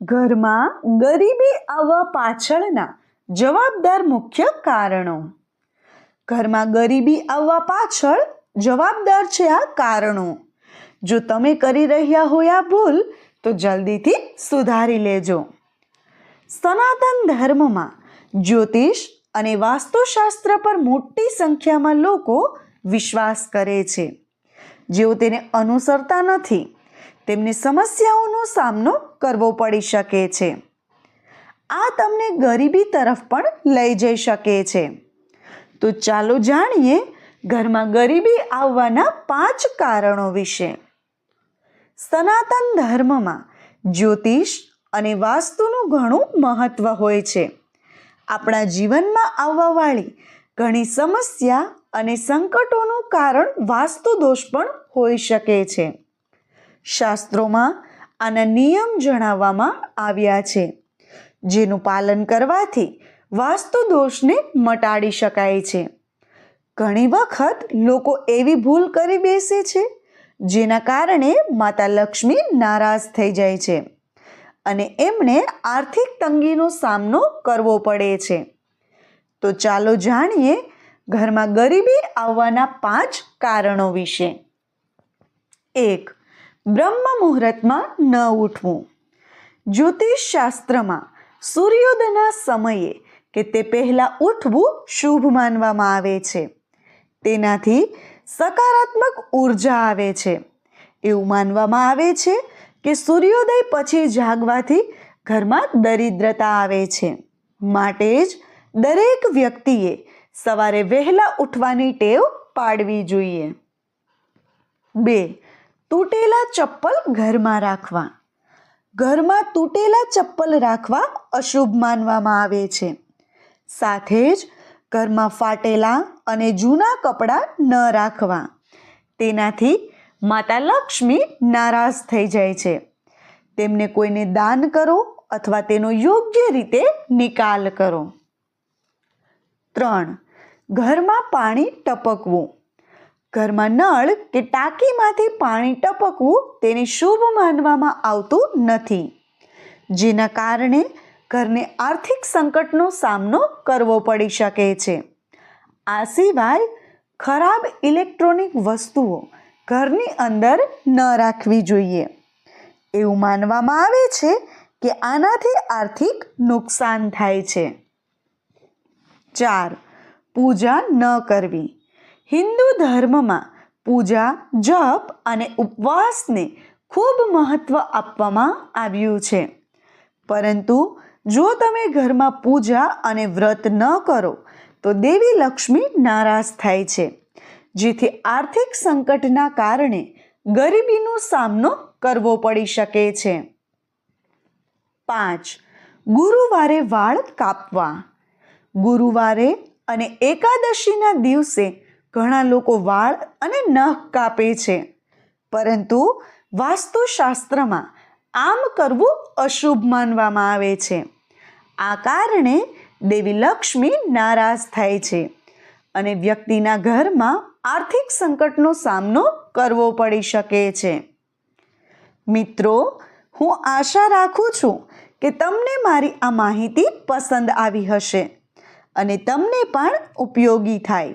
ઘરમાં ગરીબી આવવા પાછળના જવાબદાર મુખ્ય કારણો. ઘરમાં ગરીબી આવવા પાછળ જવાબદાર છે આ કારણો. જો તમે કરી રહ્યા હોય આ ભૂલ, તો જલ્દીથી સુધારી લેજો. સનાતન ધર્મમાં જ્યોતિષ અને વાસ્તુશાસ્ત્ર પર મોટી સંખ્યામાં લોકો વિશ્વાસ કરે છે. જેઓ તેને અનુસરતા નથી તેમને સમસ્યાઓનો સામનો કરવો પડી શકે છે. આ તમને ગરીબી તરફ પણ લઈ જઈ શકે છે. તો ચાલો જાણીએ ઘરમાં ગરીબી આવવાના પાંચ કારણો વિશે. સનાતન ધર્મમાં જ્યોતિષ અને વાસ્તુનું ઘણું મહત્વ હોય છે. આપણા જીવનમાં આવવાવાળી ઘણી સમસ્યા અને સંકટોનું કારણ વાસ્તુ દોષ પણ હોઈ શકે છે. શાસ્ત્રોમાં આના નિયમ જણાવવામાં આવ્યા છે. જેનું પાલન કરવાથી વાસ્તુ દોષને મટાડી શકાય છે. ઘણી વખત લોકો એવી ભૂલ કરી બેસે છે, જેના કારણે માતા લક્ષ્મી નારાજ થઈ જાય છે અને એમણે આર્થિક તંગીનો સામનો કરવો પડે છે. તો ચાલો જાણીએ ઘરમાં ગરીબી આવવાના પાંચ કારણો વિશે. એક બ્રહ્મ મુહૂર્તમાં ન ઉઠવું. જ્યોતિષ શાસ્ત્રમાં સૂર્યોદયના સમયે કે તે પહેલાં ઉઠવું શુભ માનવામાં આવે છે. તેનાથી સકારાત્મક ઊર્જા આવે છે. એવું માનવામાં આવે છે કે સૂર્યોદય પછી જાગવાથી ઘરમાં દરિદ્રતા આવે છે. માટે જ દરેક વ્યક્તિએ સવારે વહેલા ઉઠવાની ટેવ પાડવી જોઈએ. બે તૂટેલા ચપ્પલ ઘરમાં રાખવા. ઘરમાં તૂટેલા ચપ્પલ રાખવા અશુભ માનવામાં આવે છે. સાથે જ ઘરમાં ફાટેલા અને જૂના કપડાં ન રાખવા. તેનાથી માતા લક્ષ્મી નારાજ થઈ જાય છે. તેમને કોઈને દાન કરો અથવા તેનો યોગ્ય રીતે નિકાલ કરો. ત્રણ, ઘરમાં પાણી ટપકવું. ઘરમાં નળ કે ટાંકીમાંથી પાણી ટપકવું તેને શુભ માનવામાં આવતું નથી. જેના કારણે ઘરને આર્થિક સંકટનો સામનો કરવો પડી શકે છે. આ સિવાય ખરાબ ઇલેક્ટ્રોનિક વસ્તુઓ ઘરની અંદર ન રાખવી જોઈએ. એવું માનવામાં આવે છે કે આનાથી આર્થિક નુકસાન થાય છે. ચાર. પૂજા ન કરવી. હિન્દુ ધર્મમાં પૂજા, જપ અને ઉપવાસને ખૂબ મહત્વ આપવામાં આવ્યું છે. પરંતુ જો તમે ઘરમાં પૂજા અને વ્રત ન કરો, તો દેવી લક્ષ્મી નારાજ થાય છે, જેથી આર્થિક સંકટના કારણે ગરીબીનો સામનો કરવો પડી શકે છે. પાંચ, ગુરુવારે વાળ કાપવા. ગુરુવારે અને એકાદશીના દિવસે ઘણા લોકો વાળ અને નખ કાપે છે. પરંતુ વાસ્તુશાસ્ત્રમાં આમ કરવું અશુભ માનવામાં આવે છે. આ કારણે દેવી લક્ષ્મી નારાજ થાય છે અને વ્યક્તિના ઘરમાં આર્થિક સંકટનો સામનો કરવો પડી શકે છે. મિત્રો, હું આશા રાખું છું કે તમને મારી આ માહિતી પસંદ આવી હશે અને તમને પણ ઉપયોગી થાય.